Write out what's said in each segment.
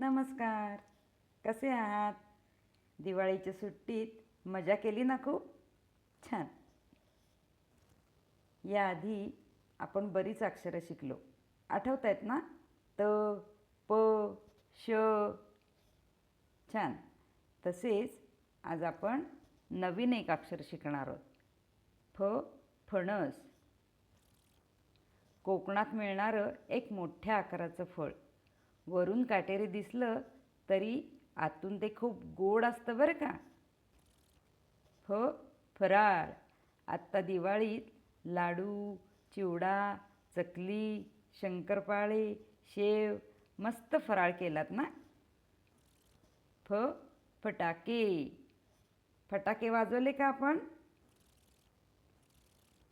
नमस्कार. कसे आहात? दिवाळीच्या सुट्टीत मजा केली ना खूप? छान. याआधी आपण बरीच अक्षरं शिकलो. आठवत आहेत ना? त प श. छान. तसेच आज आपण नवीन एक अक्षर शिकणार आहोत. फ फणस. कोकणात मिळणारं एक मोठ्या आकाराचं फळ. वरून काटेरी दिसलं तरी आतून ते खूप गोड असतं बरं का. हो फराळ. आत्ता दिवाळीत लाडू चिवडा चकली शंकरपाळे शेव मस्त फराळ केलात ना. फ फटाके. फटाके वाजवले का आपण?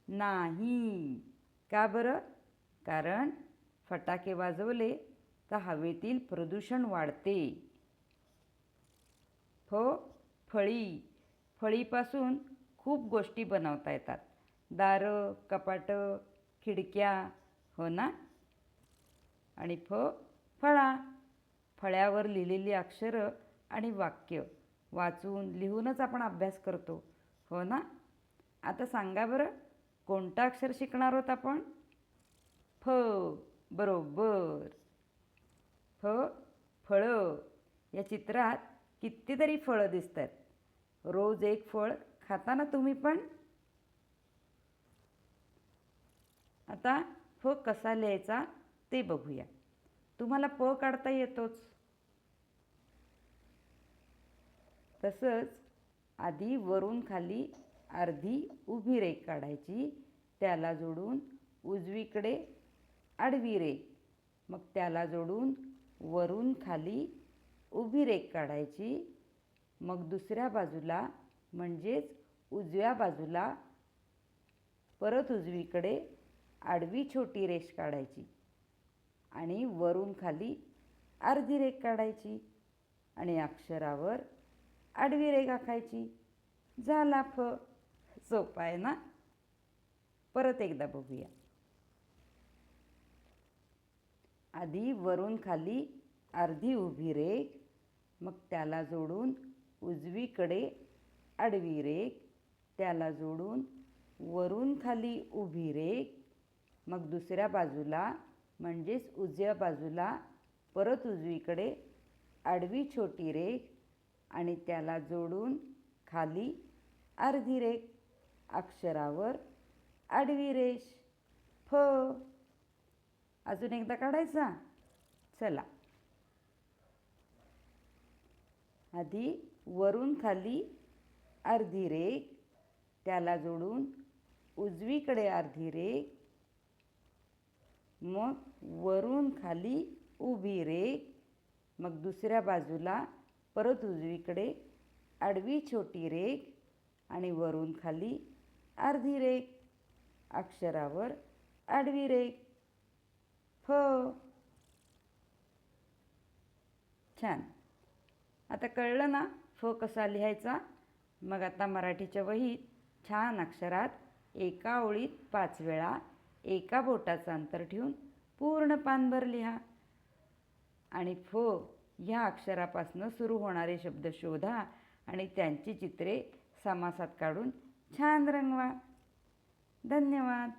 नाही. का बरं? कारण फटाके वाजवले तर हवेतील प्रदूषण वाढते. फ फळी. फळीपासून खूप गोष्टी बनवता येतात. दारं कपाटं खिडक्या हो ना? आणि फ फळा. फळ्यावर लिहिलेली अक्षरं आणि वाक्य. वाचून लिहूनच आपण अभ्यास करतो. हो ना? आता सांगा बरं कोणतं अक्षर शिकणार आहोत आपण? फ. बरोबर. फ फळं. या चित्रात कितीतरी फळं दिसत आहेत रोज एक फळ खाता ना तुम्ही पण? आता फ कसा लिहायचा ते बघूया. तुम्हाला प काढता येतोच. तसंच आधी वरून खाली अर्धी उभी रेख काढायची. त्याला जोडून उजवीकडे आडवी रेख. मग त्याला जोडून वरून खाली उभी रेख काढायची. मग दुसऱ्या बाजूला म्हणजेच उजव्या बाजूला परत उजवीकडे आडवी छोटी रेष काढायची आणि वरून खाली अर्धी रेख काढायची आणि अक्षरावर आडवी रेख आखायची. झाला फ. सोपा आहे ना? परत एकदा बघूया. आधी वरून खाली अर्धी उभी रेख मग त्याला जोडून उजवीकडे आडवी रेख त्याला जोडून वरून खाली उभी रेख मग दुसऱ्या बाजूला म्हणजेच उजव्या बाजूला परत उजवीकडे आडवी छोटी रेख आणि त्याला जोडून खाली अर्धी रेख अक्षरावर आडवी रेष फ. अजून एकदा काढायचा. चला. आधी वरून खाली अर्धी रेख त्याला जोडून उजवीकडे अर्धी रेख मग वरून खाली उभी रेख मग दुसऱ्या बाजूला परत उजवीकडे आडवी छोटी रेख आणि वरून खाली अर्धी रेख. अक्षरावर आडवी रेख. हो. छान. आता कळलं ना फ कसा लिहायचा? मग आता मराठीच्या वहीत छान अक्षरात एका ओळीत पाच वेळा एका बोटाचं अंतर ठेवून पूर्ण पानभर लिहा. आणि फ ह्या अक्षरापासनं सुरू होणारे शब्द शोधा आणि त्यांची चित्रे समासात काढून छान रंगवा. धन्यवाद.